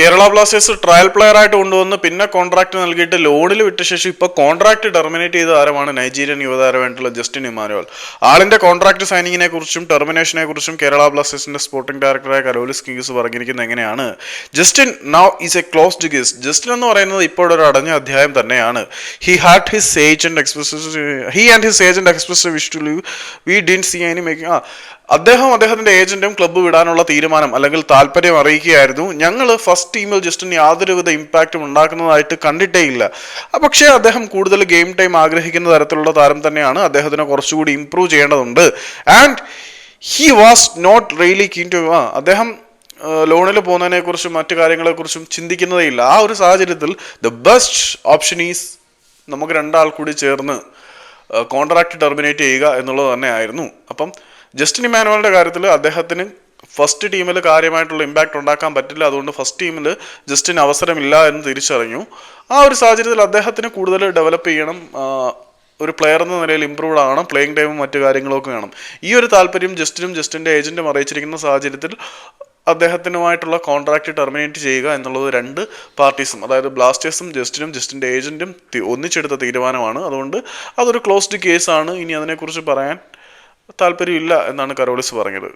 Kerala Blasters trial player ആയിട്ട് കൊണ്ടുവന്ന് പിന്നെ കോൺട്രാക്ട് നൽകിയിട്ട് ലോണിൽ വിട്ട ശേഷം ഇപ്പോൾ കോൺട്രാക്ട് ടെർമിനേറ്റ് ചെയ്ത താരമാണ് നൈജീരിയൻ യുവതാരമായിട്ടുള്ള ജസ്റ്റിൻ ഇമാനുവൽ ആളിന്റെ കോൺട്രാക്ട് സൈനിങ്ങിനെ കുറിച്ചും ടെർമിനേഷനെ കുറിച്ചും കേരള ബ്ലാസ്റ്റേഴ്സിന്റെ സ്പോർട്ടിംഗ് ഡയറക്ടറായ കരോലിസ് കിങ്സ് പറഞ്ഞിരിക്കുന്നത് എങ്ങനെയാണ്? Justin now is a closed ഗിസ് Justin എന്ന് പറയുന്നത് ഇപ്പോൾ ഒരു അടഞ്ഞ അധ്യായം തന്നെയാണ്. He had his agent express he and his agent express wish to leave we didn't see any making ആ അദ്ദേഹം അദ്ദേഹത്തിന്റെ ഏജന്റും ക്ലബ്ബ് വിടാനുള്ള തീരുമാനം അല്ലെങ്കിൽ താല്പര്യം അറിയിക്കുകയായിരുന്നു. ഞങ്ങൾ ഫസ്റ്റ് ടീമിൽ ജസ്റ്റിന് യാതൊരുവിധ ഇമ്പാക്റ്റും ഉണ്ടാക്കുന്നതായിട്ട് കണ്ടിട്ടേ ഇല്ല പക്ഷേ അദ്ദേഹം കൂടുതൽ ഗെയിം ടൈം ആഗ്രഹിക്കുന്ന തരത്തിലുള്ള താരം തന്നെയാണ്. അദ്ദേഹത്തിന് കുറച്ചുകൂടി ഇംപ്രൂവ് ചെയ്യേണ്ടതുണ്ട്. And he was not really keen to അദ്ദേഹം ലോണിൽ പോകുന്നതിനെ കുറിച്ചും മറ്റു കാര്യങ്ങളെക്കുറിച്ചും ചിന്തിക്കുന്നതേ ഇല്ല ആ ഒരു സാഹചര്യത്തിൽ ദ ബെസ്റ്റ് ഓപ്ഷൻ ഈസ് നമുക്ക് രണ്ടാൾ കൂടി ചേർന്ന് കോൺട്രാക്ട് ടെർമിനേറ്റ് ചെയ്യുക എന്നുള്ളത് തന്നെ ആയിരുന്നു അപ്പം ജസ്റ്റിൻ ഇമാനുവലിന്റെ കാര്യത്തിൽ അദ്ദേഹത്തിന് ഫസ്റ്റ് ടീമിൽ കാര്യമായിട്ടുള്ള ഇമ്പാക്റ്റ് ഉണ്ടാക്കാൻ പറ്റില്ല. അതുകൊണ്ട് ഫസ്റ്റ് ടീമിൽ ജസ്റ്റിന് അവസരമില്ല എന്ന് തിരിച്ചറിഞ്ഞു. ആ ഒരു സാഹചര്യത്തിൽ അദ്ദേഹത്തിന് കൂടുതൽ ഡെവലപ്പ് ചെയ്യണം. ഒരു പ്ലെയർ എന്ന നിലയിൽ ഇമ്പ്രൂവ്ഡ് ആവണം. പ്ലേയിങ് ടൈമും മറ്റു കാര്യങ്ങളൊക്കെ വേണം. ഈ ഒരു താല്പര്യം ജസ്റ്റിനും ജസ്റ്റിന്റെ ഏജന്റും അറിയിച്ചിരിക്കുന്ന സാഹചര്യത്തിൽ അദ്ദേഹത്തിനുമായിട്ടുള്ള കോൺട്രാക്റ്റ് ടെർമിനേറ്റ് ചെയ്യുക എന്നുള്ളത് രണ്ട് പാർട്ടീസും അതായത് ബ്ലാസ്റ്റേഴ്സും ജസ്റ്റിനും ജസ്റ്റിന്റെ ഏജന്റും ഒന്നിച്ചെടുത്ത തീരുമാനമാണ്. അതുകൊണ്ട് അതൊരു ക്ലോസ്ഡ് കേസാണ് ഇനി അതിനെക്കുറിച്ച് പറയാൻ താല്പര്യമില്ല എന്നാണ് കരോളിസ് പറഞ്ഞത്.